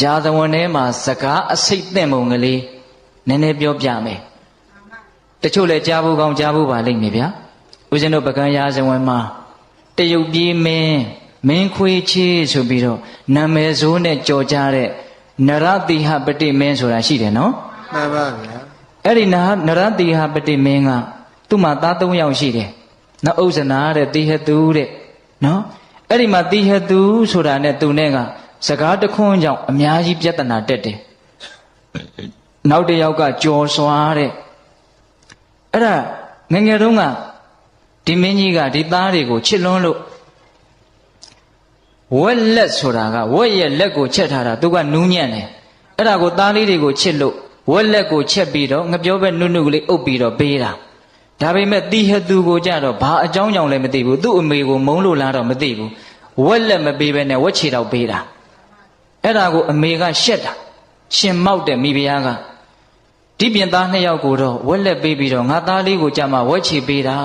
ရာဇဝင်ထဲမှာစကားအစိတ်သင့်ပုံကလေးနည်းနည်းပြောပြမယ်တချို့လည်းကြားဖို့ကောင်းကြားဖို့ပါလိမ့်မယ်ဗျာဦးဇင်းတို့ပကံရာဇဝင်မှာတရုတ်ပြည်မင်းမင်းခွေးချေးဆိုပြီးတော့နာမည်ဆိုးနဲ့ကြော်ကြတဲ့နရတိဟပတိမင်းဆိုတာရှိတယ်နော်မှန်ပါဗျာအဲ့ဒီနာနရတိဟပတိမင်းကသူ့မှာသား၃ယောက်ရှိတယ်နော်ဥဇနာတဲ့တိဟတုတဲ့နော်အဲ့ဒီမှာတိဟတုဆိုတာနဲ့သူနဲ့က စကားတခွန်းကြောင့်အများကြီးပြဿနာတက်တယ်နောက်တစ်ယောက်ကကြော်စွာတဲ့အဲ့ဒါငယ်ငယ်တုန်းကဒီမင်းကြီးကဒီသားတွေကိုချစ်လွန်းလို့ဝက်လက်ဆိုတာကဝက်ရဲ့လက်ကိုချက်ထားတာသူကနူးညံ့တယ်အဲ့ဒါကိုသားလေးတွေကိုချစ်လို့ဝက်လက်ကိုချက်ပြီးတော့ငပြောပဲနုနုကလေးအုပ်ပြီးတော့ပေးတာဒါပေမဲ့တိဟသူကိုကြတော့ဘာအကြောင်းကြောင့်လဲမသိဘူးသူ့အမေကိုမုန်းလို့လားတော့မသိဘူးဝက်လက်မပေးဘဲနဲ့ဝက်ချေတော့ပေးတာ အဲ့ဒါကိုအမေကရှက်တာရှင်မောက်တဲ့မိဖုရားကဒီပြင်သားနှစ်ယောက်ကိုတော့ဝက်လက်ပေးပြီးတော့ငါသားလေးကိုကြမှာဝက်ချေပေးတာ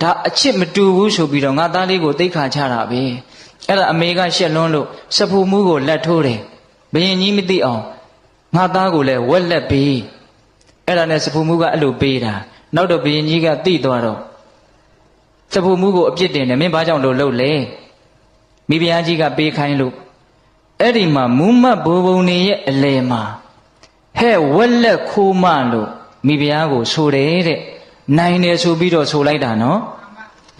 ဒါအချစ်မတူဘူးဆိုပြီးတော့ငါသားလေးကိုသိခါချတာပဲအဲ့ဒါအမေကရှက်လွန်းလို့စဖူမှုကိုလက်ထိုးတယ်ဘယင်ကြီးမသိအောင်ငါသားကိုလည်းဝက်လက်ပေးအဲ့ဒါနဲ့စဖူမှုကအဲ့လိုပေးတာနောက်တော့ဘယင်ကြီးကသိသွားတော့စဖူမှုကိုအပြစ်တင်တယ်မင်းဘာကြောင့်လို့လှုပ်လဲမိဖုရားကြီးကပေးခိုင်းလို့ အဲ့ဒီမှာမူးမတ်ဘိုးဘုံနေရဲ့အလယ်မှာဟဲ့ဝက်လက်ခိုးမလို့မိဖုရားကိုဆိုတယ်တဲ့နိုင်တယ်ဆိုပြီးတော့ဆိုလိုက်တာနော်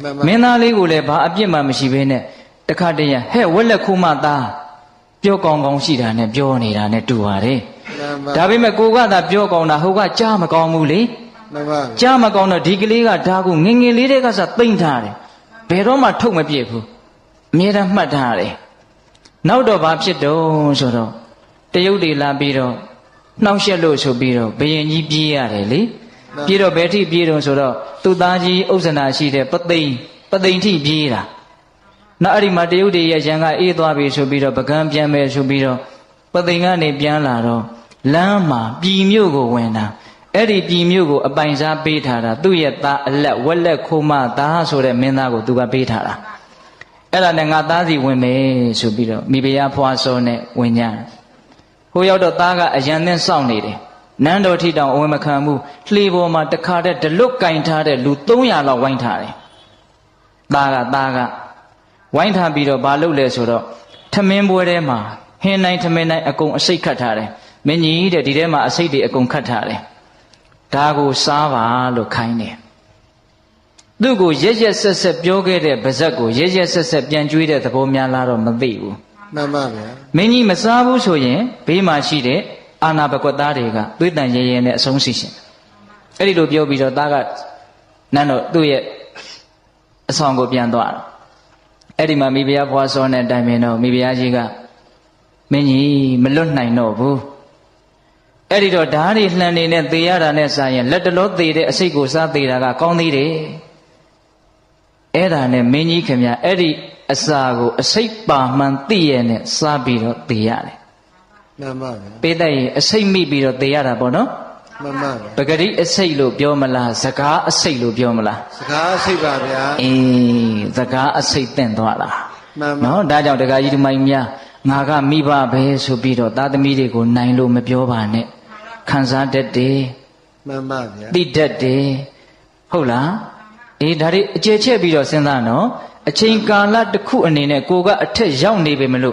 မှန်ပါမင်းသားလေးကိုလည်းဘာအပြစ်မှမရှိဘဲနဲ့တခါတည်းရဟဲ့ဝက်လက်ခိုးမသားပြောကောင်းကောင်းရှိတာနဲ့ပြောနေတာနဲ့တူပါတယ်မှန်ပါဒါပေမဲ့ကိုကသာပြောကောင်းတာဟိုကကြားမကောင်းဘူးလေမှန်ပါကြားမကောင်းတော့ဒီကလေးကဒါကိုငယ်ငယ်လေးတည်းကစားသိမ့်ထားတယ်ဘယ်တော့မှထုတ်မပြစ်ဘူးအမြဲတမ်းမှတ်ထားတယ် နောက်တော့ဘာဖြစ်တော့ဆိုတော့တရုတ်တွေလာပြီးတော့နှောက်ရှက်လို့ဆိုပြီးတော့ဘယင်ကြီးပြေးရတယ်လေပြေးတော့ဘယ်ထိပြေးတော့ဆိုတော့သူ့သားကြီးဥစ္ဆနာရှိတဲ့ပသိမ်ပသိမ်ထိပြေးတာနောက်အဲ့ဒီမှာတရုတ်တွေရဲ့ရန်ကအေးသွားပြီဆိုပြီးတော့ပကံပြန်မယ်ဆိုပြီးတော့ပသိမ်ကနေပြန်လာတော့လမ်းမှာပြည်မြို့ကိုဝင်တာအဲ့ဒီပြည်မြို့ကိုအပိုင်စားပေးထားတာသူ့ရဲ့သားအလက်ဝက်လက်ခိုးမသားဆိုတဲ့မင်းသားကိုသူကပေးထားတာ အဲ့ဒါနဲ့ငါသားစီဝင်မယ်ဆိုပြီးတော့မိဖုရားဖွာစောနဲ့ဝင်ကြတယ်ဟိုရောက်တော့သားကအရန်နဲ့စောင့်နေတယ်နန်းတော်ထိတောင်အဝင်မခံဘူးလှေပေါ်မှာတခါတည်းဒလွတ်ကင်ထားတဲ့လူ300လောက်ဝိုင်းထားတယ်သားကသားကဝိုင်းထားပြီးတော့ဘာလုပ်လဲဆိုတော့ထမင်းပွဲထဲမှာဟင်းနိုင်ထမင်းနိုင်အကုန်အစိတ်ခတ်ထားတယ်မင်းကြီးတဲ့ဒီထဲမှာအစိတ်တွေအကုန်ခတ်ထားတယ်ဒါကိုစားပါလို့ခိုင်းတယ် သူ့ကိုရက်ရက်ဆက်ဆက်ပြောခဲ့တဲ့ဗဇက်ကိုရက်ရက်ဆက်ဆက်ပြန်ကြွေးတဲ့သဘောများလားတော့မသိဘူးမှန်ပါဗျာမင်းကြီးမစားဘူးဆိုရင်ဘေးမှာရှိတဲ့အာနာဘကွက်သားတွေကသွေးတန်ရဲရဲနဲ့အဆုံးစီရှင်အဲ့ဒီလိုပြောပြီးတော့သားကနန်းတော့သူ့ရဲ့အဆောင်ကိုပြန်သွားတယ်အဲ့ဒီမှာမိဖုရားဘွားစောနဲ့တိုင်ပင်တော့မိဖုရားကြီးကမင်းကြီးမလွတ်နိုင်တော့ဘူးအဲ့ဒီတော့ဓာတ်တွေလှန်နေတဲ့သေရတာနဲ့စာရင်လက်တလောသေတဲ့အစိတ်ကိုစားသေးတာကကောင်းသေးတယ် အဲ့ဒါနဲ့မင်းကြီးခင်ဗျအဲ့ဒီအစာကိုအစိတ်ပါမှန်သိရနဲ့စားပြီးတော့သေရတယ်မှန်ပါဗျာပေးတတ်ရင်အစိတ်မိပြီးတော့သေရတာပေါ့နော်မှန်ပါဗျာပဂရိအစိတ်လို့ပြောမလားစကားအစိတ်လို့ပြောမလားစကားစိတ်ပါဗျာအေးစကားအစိတ်တင့်သွားတာမှန်ပါနော်ဒါကြောင့်ဒကာကြီးဒီမိုင်းများငါကမိဘပဲဆိုပြီးတော့သားသမီးတွေကိုနိုင်လို့မပြောပါနဲ့ခံစားတတ်တယ်မှန်ပါဗျာသိတတ်တယ်ဟုတ်လား အေးဒါတွေအကျယ်ချက်ပြီးတော့စဉ်းစားနော်အချိန်ကာလတစ်ခုအနေနဲ့ကိုကအထက်ရောက်နေပေမလို့